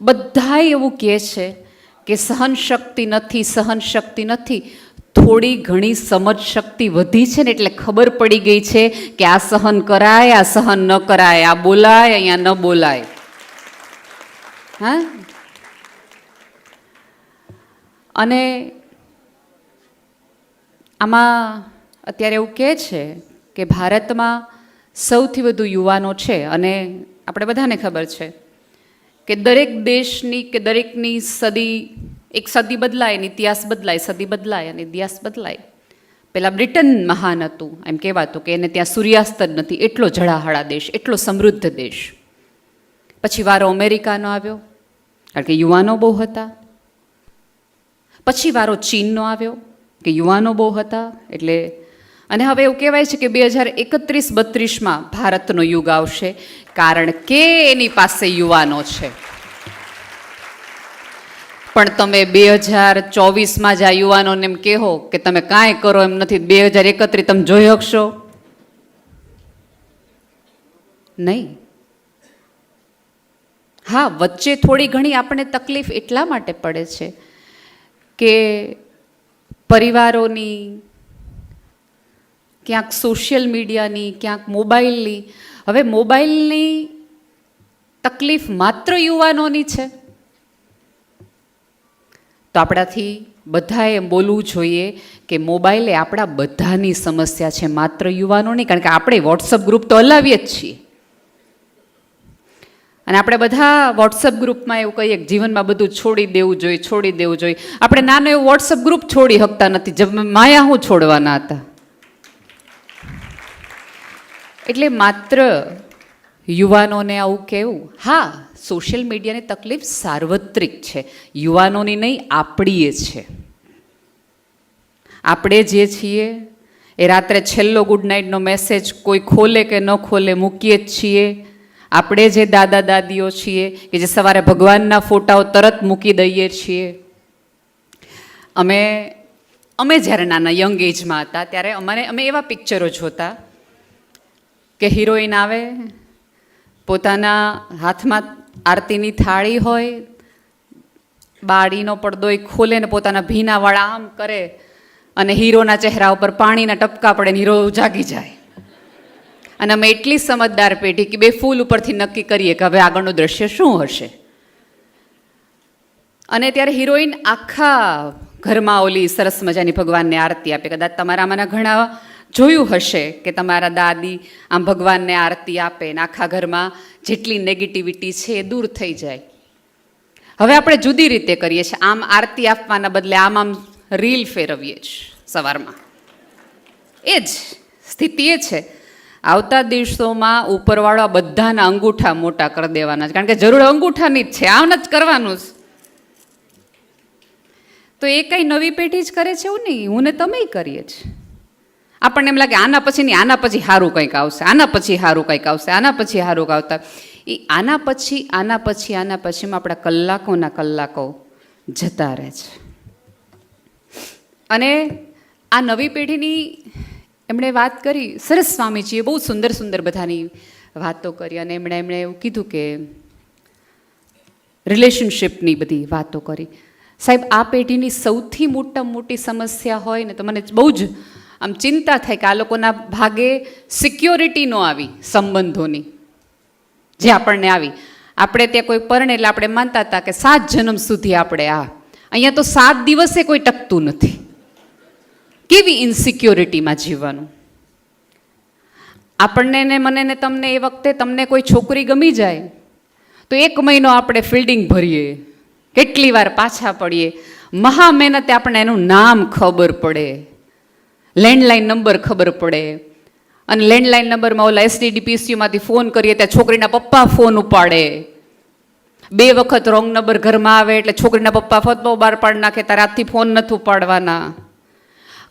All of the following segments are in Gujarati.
બધાય એવું કહે છે કે સહન શક્તિ નથી સહન શક્તિ નથી. થોડી ઘણી સમજ શક્તિ વધી છે ને એટલે ખબર પડી ગઈ છે કે આ સહન કરાય, આ સહન ન કરાય, આ બોલાય, અહીંયા ન બોલાય. હા? અને આમાં અત્યારે એવું કહે છે કે ભારતમાં સૌથી વધુ યુવાનો છે અને આપણે બધાને ખબર છે કે દરેક દેશની કે દરેકની સદી, એક સદી બદલાય અને ઇતિહાસ બદલાય, સદી બદલાય અને ઇતિહાસ બદલાય. પહેલાં બ્રિટન મહાન હતું, એમ કહેવાતું કે એને ત્યાં સૂર્યાસ્ત જ નથી, એટલો જળાહળા દેશ, એટલો સમૃદ્ધ દેશ. પછી વારો અમેરિકાનો આવ્યો, કારણ કે યુવાનો બહુ હતા. પછી વારો ચીનનો આવ્યો, કે યુવાનો બહુ હતા, એટલે અને હવે એવું કહેવાય છે કે બે હજાર એકત્રીસ બત્રીસમાં ભારતનો યુગ આવશે કારણ કે એની પાસે યુવાનો છે. પણ તમે બે હજાર ચોવીસમાં જ આ યુવાનોને એમ કહો કે તમે કાંઈ કરો એમ નથી બે હજાર એકત્રીસ તમે જોઈ શકશો નહીં. હા, વચ્ચે થોડી ઘણી આપણને તકલીફ એટલા માટે પડે છે કે પરિવારોની, ક્યાંક સોશિયલ મીડિયાની, ક્યાંક મોબાઈલની હવે મોબાઈલની તકલીફ માત્ર યુવાનોની છે. તો આપણાથી બધાએ બોલવું જોઈએ કે મોબાઈલ એ આપણા બધાની સમસ્યા છે, માત્ર યુવાનોની, કારણ કે આપણે વોટ્સઅપ ગ્રુપ તો હલાવીએ જ છીએ. અને આપણે બધા વોટ્સઅપ ગ્રુપમાં એવું કહીએ કે જીવનમાં બધું છોડી દેવું જોઈએ, છોડી દેવું જોઈએ. આપણે નાનો એવું વોટ્સઅપ ગ્રુપ છોડી શકતા નથી, જબ માયા હું છોડવાના હતા. એટલે માત્ર યુવાનોને આવું કહેવું હા સોશિયલ મીડિયાની તકલીફ સાર્વત્રિક છે. યુવાનોની નહીં આપણીએ છે. આપણે જે છીએ, એ રાત્રે છેલ્લો ગુડ નાઇટનો મેસેજ કોઈ ખોલે કે ન ખોલે મૂકીએ જ છીએ. આપણે જે દાદા દાદીઓ છીએ કે જે સવારે ભગવાનના ફોટાઓ તરત મૂકી દઈએ છીએ. અમે અમે જ્યારે નાના યંગ એજમાં હતા, ત્યારે અમારે, અમે એવા પિક્ચરો જોતા. કે હિરોઈન આવે, પોતાના હાથમાં આરતીની થાળી હોય, બાળીનો પડદો એ ખોલે ને પોતાના ભીનાવાળા આમ કરે અને હીરોના ચહેરા ઉપર પાણીના ટપકા પડે હીરો જાગી જાય. અને અમે એટલી સમજદાર પેઢી કે બે ફૂલ ઉપરથી નક્કી કરીએ કે હવે આગળનું દ્રશ્ય શું હશે. અને ત્યારે હિરોઈન આખા ઘરમાં ઓલી સરસ મજાની ભગવાનને આરતી આપે. કદાચ તમારામાંના ઘણા જોયું હશે કે તમારા દાદી આમ ભગવાનને આરતી આપે ને આખા ઘરમાં જેટલી નેગેટિવિટી છે એ દૂર થઈ જાય. હવે આપણે જુદી રીતે કરીએ છીએ. આમ આરતી આપવાના બદલે આમ આમ રીલ ફેરવીએ છીએ સવારમાં. એ જ સ્થિતિ એ છે. આવતા દિવસોમાં ઉપરવાળા બધાના અંગૂઠા મોટા કરી દેવાના છે. કારણ કે જરૂર અંગૂઠાની જ છે. આમ જ કરવાનું જ તો એ કંઈ નવી પેઢી જ કરે છે એવું નહીં. હું ને તમે કરીએ છીએ. આપણને એમ લાગે, આના પછી નહીં, આના પછી સારું કંઈક આવશે, આના પછી સારું કંઈક આવશે, આના પછી સારું આવતા એ આના પછી આના પછી, આના પછીમાં આપણા કલાકોના કલાકો જતા રહે છે. અને આ નવી પેઢીની એમણે વાત કરી, સરસ સ્વામીજીએ બહુ સુંદર સુંદર બધાની વાતો કરી અને એમણે એમણે એવું કીધું કે રિલેશનશિપની બધી વાતો કરી. સાહેબ, આ પેઢીની સૌથી મોટા મોટી સમસ્યા હોય ને તો મને બહુ જ આમ ચિંતા થાય કે આ લોકોના ભાગે સિક્યોરિટી ન આવી સંબંધોની, જે આપણને આવી. આપણે ત્યાં કોઈ પરણે એટલે આપણે માનતા હતા કે સાત જન્મ સુધી આપણે આ. અહીંયા તો સાત દિવસે કોઈ ટકતું નથી. કેવી ઇન્સિક્યોરિટીમાં જીવવાનું? આપણને ને મને ને તમને એ વખતે તમને કોઈ છોકરી ગમી જાય, તો એક મહિનો આપણે ફિલ્ડિંગ ભરીએ. કેટલી વાર પાછા પડીએ. મહા મહેનતે આપણને એનું નામ ખબર પડે. લેન્ડલાઇન નંબર ખબર પડે. અને લેન્ડલાઇન નંબરમાં ઓલા એસડીડીપીસીમાંથી ફોન કરીએ ત્યાં છોકરીના પપ્પા ફોન ઉપાડે. બે વખત રોંગ નંબર ઘરમાં આવે એટલે છોકરીના પપ્પા ફતવો બહાર પાડી નાખે, તારે આજથી ફોન નથી ઉપાડવાના.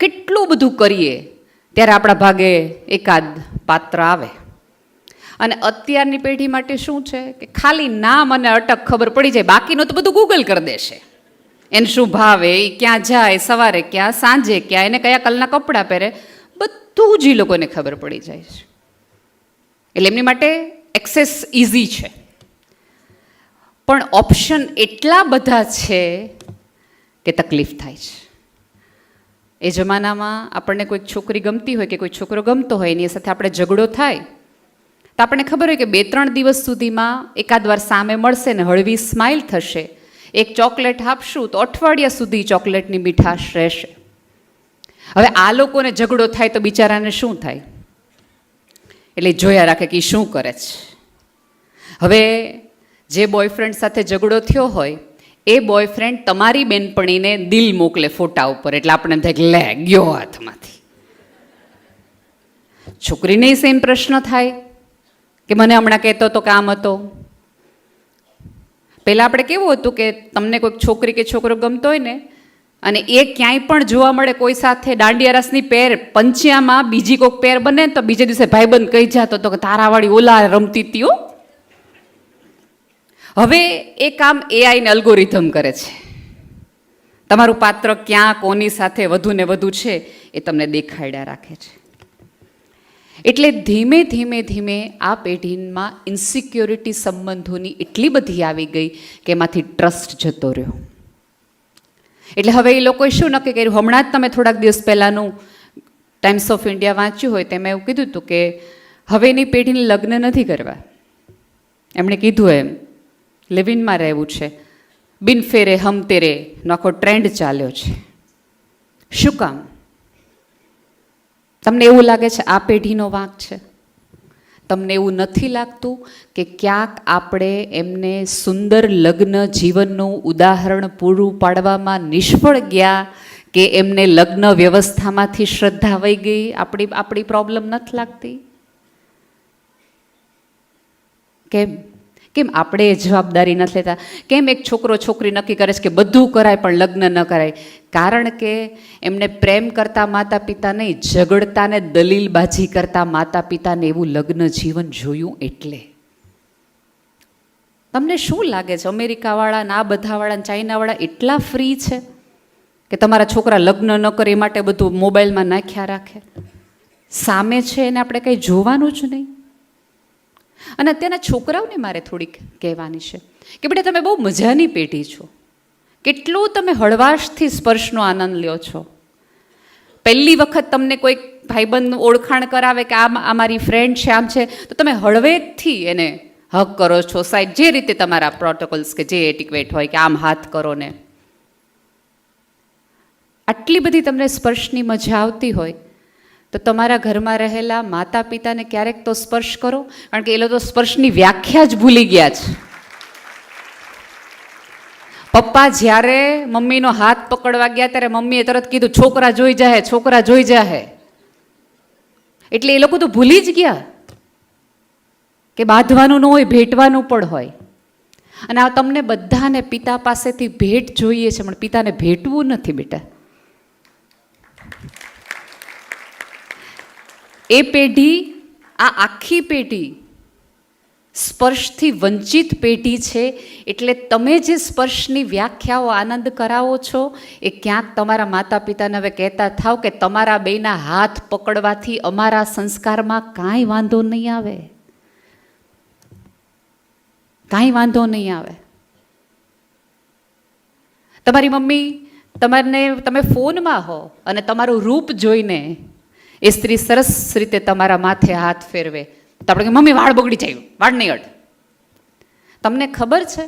કેટલું બધું કરીએ. ત્યારે આપણા ભાગે એકાદ પાત્ર આવે. અને અત્યારની પેઢી માટે શું છે? કે ખાલી નામ અને અટક ખબર પડી જાય. બાકીનું તો બધું ગૂગલ કરી દેશે. એને શું ભાવે એ ક્યાં જાય, સવારે ક્યાં, સાંજે ક્યાં, એને કયા કલના કપડાં પહેરે, બધું જ એ લોકોને ખબર પડી જાય છે. એટલે એમની માટે એક્સેસ ઇઝી છે. પણ ઓપ્શન એટલા બધા છે કે તકલીફ થાય છે. એ જમાનામાં આપણને કોઈક છોકરી ગમતી હોય કે કોઈ છોકરો ગમતો હોય, એની સાથે આપણે ઝઘડો થાય, તો આપણને ખબર હોય કે બે ત્રણ દિવસ સુધીમાં એકાદ વાર સામે મળશે ને હળવી સ્માઇલ થશે એક ચોકલેટ આપશું તો અઠવાડિયા સુધી ચોકલેટની મીઠાશ રહેશે. હવે આ લોકોને ઝઘડો થાય તો બિચારાને શું થાય? એટલે જોયા રાખે કે શું કરે છે. હવે જે બોયફ્રેન્ડ સાથે ઝઘડો થયો હોય, એ બોયફ્રેન્ડ તમારી બેનપણીને દિલ મોકલે ફોટા ઉપર, એટલે આપણે થાય લે, ગયો હાથમાંથી. છોકરીને સેમ પ્રશ્ન થાય? કે મને હમણાં કહેતો હતો કામ હતો? પહેલાં આપણે કેવું હતું કે તમને કોઈક છોકરી કે છોકરો ગમતો હોય ને, અને એ ક્યાંય પણ જોવા મળે કોઈ સાથે દાંડિયા રસની પેર, પંચ્યામાં બીજી કોઈક પેર બને તો બીજે દિવસે ભાઈબંધ કહી જતો તો કે તારાવાળી ઓલા રમતી હતી હવે એ કામ એઆઈને અલ્ગોરિધમ કરે છે. તમારું પાત્ર ક્યાં, કોની સાથે વધુ ને વધુ છે, એ તમને દેખાડ્યા રાખે છે. એટલે ધીમે ધીમે ધીમે આ પેઢીમાં ઇન્સિક્યોરિટી સંબંધોની એટલી બધી આવી ગઈ કે એમાંથી ટ્રસ્ટ જતો રહ્યો. એટલે હવે એ લોકોએ શું નક્કી કર્યું? હમણાં જ તમે થોડાક દિવસ પહેલાંનું ટાઈમ્સ ઓફ ઇન્ડિયા વાંચ્યું હોય તેમાં એવું કીધું હતું કે હવેની પેઢીને લગ્ન નથી કરવા. એમણે કીધું એમ લિવિનમાં રહેવું છે. બિનફેરે હમતેરે હમ તેરે નો આખો ટ્રેન્ડ ચાલ્યો છે. શું કામ? તમને એવું લાગે છે આ પેઢીનો વાંક છે? તમને એવું નથી લાગતું કે ક્યાંક આપણે એમને સુંદર લગ્ન જીવનનું ઉદાહરણ પૂરું પાડવામાં નિષ્ફળ ગયા કે એમને લગ્ન વ્યવસ્થામાંથી શ્રદ્ધા વહી ગઈ? આપણી આપણી પ્રોબ્લેમ નથી લાગતી? કેમ? કેમ આપણે જવાબદારી નથી લેતા? કેમ એક છોકરો છોકરી નક્કી કરે છે કે બધું કરાય પણ લગ્ન ન કરાય? કારણ કે એમને પ્રેમ કરતા માતા પિતા નહીં, ઝઘડતા ને દલીલબાજી કરતા માતા પિતાને એવું લગ્ન જીવન જોયું એટલે. તમને શું લાગે છે? અમેરિકાવાળા આ બધાવાળા ચાઇનાવાળા એટલા ફ્રી છે કે તમારા છોકરા લગ્ન ન કરે એ માટે બધું મોબાઈલમાં નાખ્યા રાખે? સામે છે એને આપણે કંઈ જોવાનું જ નહીં. અને અત્યારના છોકરાઓને મારે થોડીક કહેવાની છે કે બેટા, તમે બહુ મજાની પેઢી છો. કેટલું તમે હળવાશથી સ્પર્શનો આનંદ લ્યો છો. પહેલી વખત તમને કોઈક ભાઈબંધ ઓળખાણ કરાવે કે આ આ મારી ફ્રેન્ડ છે, આમ છે, તો તમે હળવેકથી એને હક કરો છો. સાહેબ, જે રીતે તમારા પ્રોટોકોલ્સ કે જે એટિક્વેટ હોય કે આમ હાથ કરો ને. આટલી બધી તમને સ્પર્શની મજા આવતી હોય તો તમારા ઘરમાં રહેલા માતા પિતાને ક્યારેક તો સ્પર્શ કરો, કારણ કે એ લોકો સ્પર્શની વ્યાખ્યા જ ભૂલી ગયા છે. પપ્પા જ્યારે મમ્મીનો હાથ પકડવા ગયા ત્યારે મમ્મીએ તરત કીધું, છોકરા જોઈ જાહે, છોકરા જોઈ જાહે. એટલે એ લોકો તો ભૂલી જ ગયા કે બાંધવાનું ન હોય, ભેટવાનું પણ હોય. અને આ તમને બધાને પિતા પાસેથી ભેટ જોઈએ છે, પણ પિતાને ભેટવું નથી બેટા. એ પેઢી, આ આખી પેઢી સ્પર્શથી વંચિત પેઢી છે. એટલે તમે જે સ્પર્શની વ્યાખ્યાઓ આનંદ કરાવો છો, એ ક્યાંક તમારા માતા પિતાને હવે કહેતા થાવ કે તમારા બેના હાથ પકડવાથી અમારા સંસ્કારમાં કાંઈ વાંધો નહીં આવે. કાંઈ વાંધો નહીં આવે. તમારી મમ્મી, તમારને, તમે ફોનમાં હો અને તમારું રૂપ જોઈને એ સ્ત્રી સરસ રીતે તમારા માથે હાથ ફેરવે. તો આપણે મમ્મી, વાળ બગડી જાય. વાળ નહીં અડ. તમને ખબર છે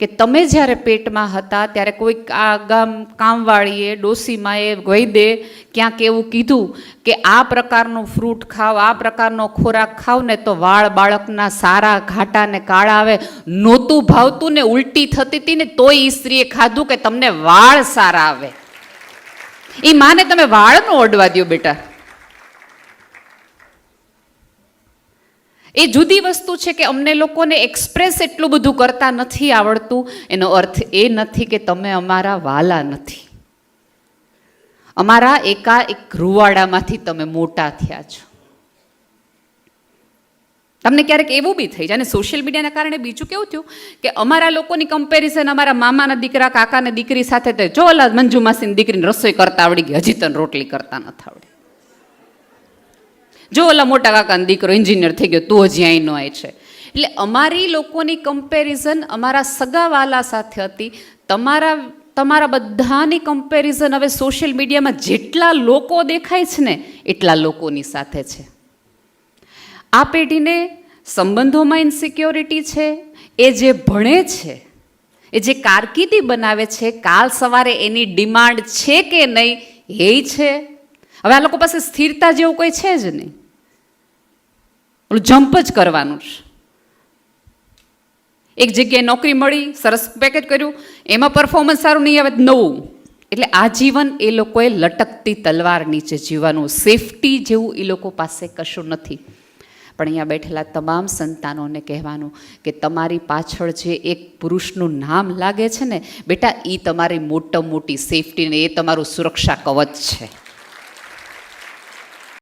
કે તમે જ્યારે પેટમાં હતા, ત્યારે કોઈક આ ગામ કામવાળીએ, ડોસીમાએ વૈદે ક્યાંક એવું કીધું કે, આ પ્રકારનું ફ્રૂટ ખાવ, આ પ્રકારનો ખોરાક ખાવ ને તો વાળ બાળકના સારા ઘાટા ને કાળા આવે. નહોતું ભાવતું ને ઉલટી થતી હતી ને તોય સ્ત્રીએ ખાધું કે તમને વાળ સારા આવે. એ માને તમે વાળનું નો ઓડવા દ્યો બેટા. એ જુદી વસ્તુ છે કે અમને લોકોને એક્સપ્રેસ એટલું બધું કરતા નથી આવડતું, એનો અર્થ એ નથી કે તમે અમારા વાલા નથી. અમારા એકા એક રૂવાડામાંથી તમે મોટા થયા છો. તમને ક્યારેક એવું બી થઈ જાય, અને સોશિયલ મીડિયાના કારણે બીજું કેવું થયું કે અમારા લોકોની કમ્પેરિઝન અમારા મામાના દીકરા, કાકાને દીકરી સાથે તો જો ઓલા મંજુ માસીની દીકરીને રસોઈ કરતા આવડી ગઈ, હજી તને રોટલી કરતા નથી આવડી. જો ઓલા મોટા કાકાનો દીકરો એન્જિનિયર થઈ ગયો, તું હજી અહીંનો આય છે. એટલે અમારી લોકોની કમ્પેરિઝન અમારા સગાવાલા સાથે હતી. તમારા તમારા બધાની કમ્પેરિઝન હવે સોશિયલ મીડિયામાં જેટલા લોકો દેખાય છે ને, એટલા લોકોની સાથે છે. આ પેઢીને સંબંધોમાં ઇન્સિક્યોરિટી છે, એ જે ભણે છે, એ જે કારકિર્દી બનાવે છે, કાલ સવારે એની ડિમાન્ડ છે કે નહીં એ છે. હવે આ લોકો પાસે સ્થિરતા જેવું કોઈ છે જ નહીં. ઓલું જમ્પ જ કરવાનું છે. એક જગ્યાએ નોકરી મળી, સરસ પેકેજ કર્યું, એમાં પરફોર્મન્સ સારું નહીં આવે નવું. એટલે આ જીવન એ લોકોએ લટકતી તલવાર નીચે જીવવાનું. સેફટી જેવું એ લોકો પાસે કશું નથી. પણ અહીંયા બેઠેલા તમામ સંતાનોને કહેવાનું કે તમારી પાછળ જે એક પુરુષનું નામ લાગે છે ને, બેટા એ તમારી મોટા મોટી સેફટી ને એ તમારું સુરક્ષા કવચ છે.